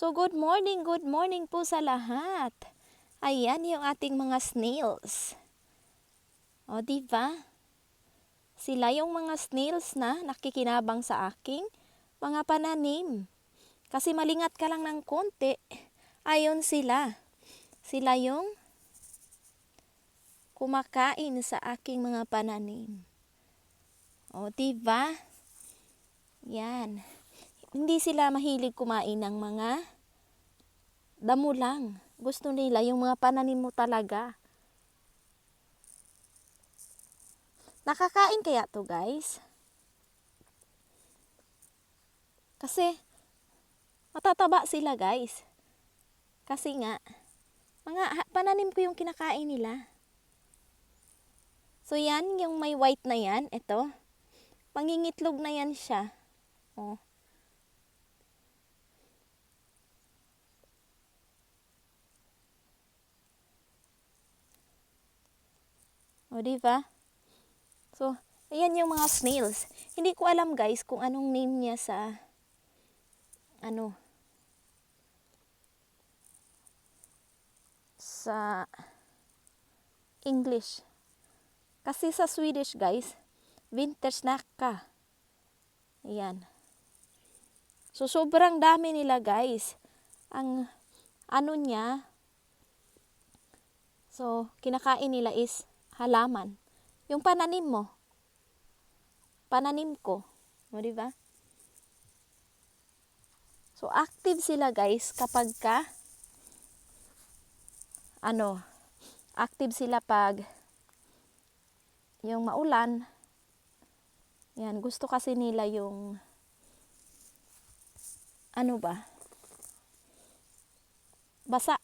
So good morning, good morning po sa lahat. Ayan yung ating mga snails. O, di ba? Sila yung mga snails na nakikinabang sa aking mga pananim. Kasi malingat ka lang ng konti, ayon sila. Sila yung kumakain sa aking mga pananim. O, di ba? Yan. Hindi sila mahilig kumain ng mga damo lang. Gusto nila yung mga pananim mo talaga. Nakakain kaya to guys? Kasi matataba sila guys. Kasi nga, mga pananim ko yung kinakain nila. So yan, yung may white na yan, ito. Pangingitlog na yan siya. Oh. O, di ba? So, ayan yung mga snails. Hindi ko alam guys kung anong name niya sa ano sa English. Kasi sa Swedish guys, vintersnacka. Ayan. So, sobrang dami nila guys. Ang ano niya, so, kinakain nila is halaman. Yung pananim mo. Pananim ko. O, di ba? So, active sila guys kapag ka, ano, active sila pag yung maulan. Yan, gusto kasi nila yung, ano ba? Basa.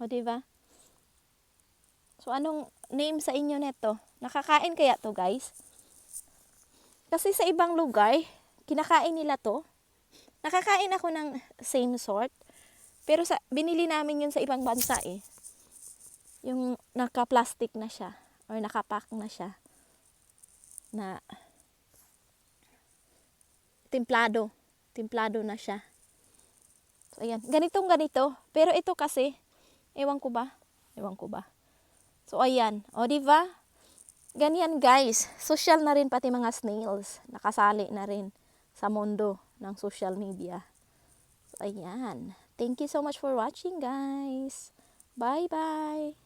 O, di ba? So, anong name sa inyo neto? Nakakain kaya to, guys? Kasi sa ibang lugar, kinakain nila to. Nakakain ako ng same sort. Pero sa binili namin yun sa ibang bansa eh. Yung naka-plastic na siya or nakapack na siya na templado. Templado na siya. So, ayan. Ganitong ganito. Pero ito kasi, ewan ko ba? Ewan ko ba? So, ayan. O, di ba? Ganyan, guys. Social na rin pati mga snails. Nakasali na rin sa mundo ng social media. So, ayan. Thank you so much for watching, guys. Bye-bye.